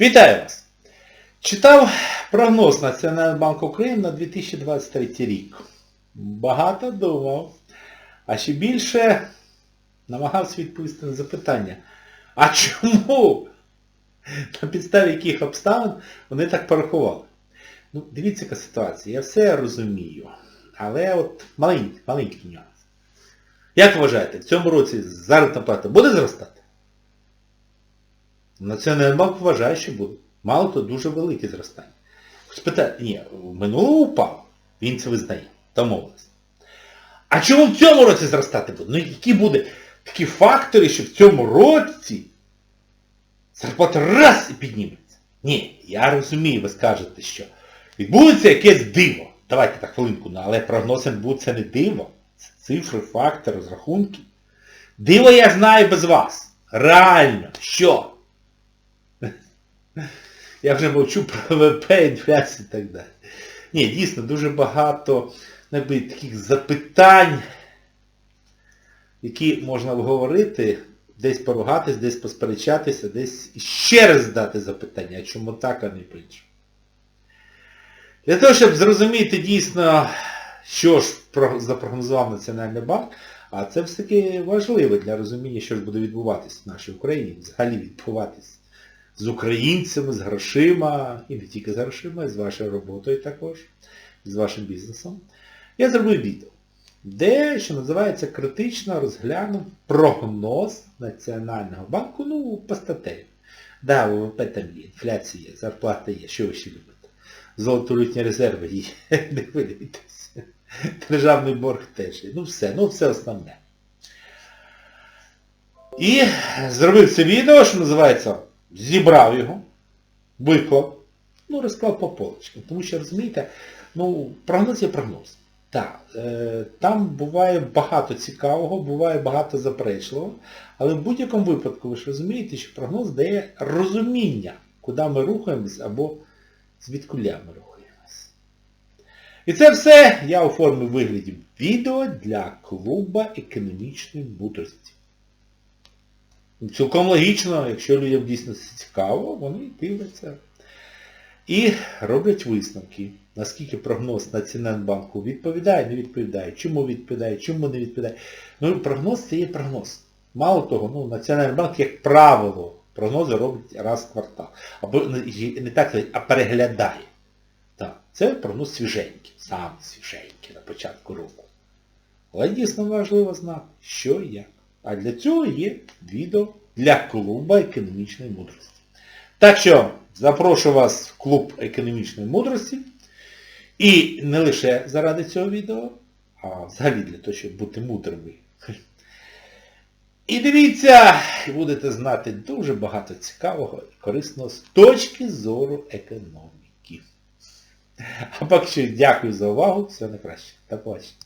Вітаю вас! Читав прогноз Національного банку України на 2023 рік. Багато думав, а ще більше намагався відповісти на запитання. А чому? На підставі яких обставин вони так порахували? Ну, дивіться, яка ситуація. Я все розумію. Але от маленький, маленький нюанс. Як вважаєте, в цьому році заробітна плата буде зростати? Національний банк вважає, що буде. Мало то дуже велике зростання. Спитає, ні, в минулому упав. Він це визнає. Домовились. А чому в цьому році зростати буде? Ну які будуть такі фактори, що в цьому році зарплата раз і підніметься? Ні, я розумію, ви скажете, що відбудеться якесь диво. Давайте так хвилинку, ну, але прогноз НБУ це не диво. Це цифри, факти, розрахунки. Диво я знаю без вас. Реально. Що? Я вже мовчу про ВВП, інфляцію і так далі. Ні, дійсно, дуже багато якби, таких запитань, які можна обговорити, десь поругатись, десь посперечатися, десь ще раз дати запитання, а чому так, а не по-іншому. Для того, щоб зрозуміти дійсно, що ж запрогнозував Національний банк, а це все-таки важливо для розуміння, що ж буде відбуватись в нашій Україні, взагалі відбуватись з українцями, з грошима, і не тільки з грошима, і з вашою роботою також, з вашим бізнесом. Я зробив відео, де, що називається, критично розглянув прогноз Національного банку, ну, по статей. Да, ВВП там є, інфляція є, зарплата є, що ви ще любите? Золотолітні резерви є, не хвилюйтесь. Державний борг теж є. Ну все, ну все основне. І зробив це відео, що називається, зібрав його, виклав, ну, розклав по полочкам. Тому що, розумієте, ну, прогноз є прогноз. Так, е, там буває багато цікавого, буває багато заперечливого, але в будь-якому випадку ви ж розумієте, що прогноз дає розуміння, куди ми рухаємось або звідкуля ми рухаємось. І це все я оформив вигляді відео для клуба економічної мудрості. Цілком логічно, якщо людям дійсно цікаво, вони дивляться. І роблять висновки, наскільки прогноз Національного відповідає, не відповідає, чому відповідає, чому не відповідає. Ну, прогноз це є прогноз. Мало того, ну, Національний банк, як правило, прогнози робить раз в квартал. Або не не так, а переглядає. Так, це прогноз свіженький, сам свіженький на початку року. Але дійсно важливо знати, що як. А для цього є відео для клуба економічної мудрості. Так що запрошую вас в клуб економічної мудрості. І не лише заради цього відео, а взагалі для того, щоб бути мудрими. І дивіться, і будете знати дуже багато цікавого і корисного з точки зору економіки. А поки що дякую за увагу, всього найкраще. До побачення.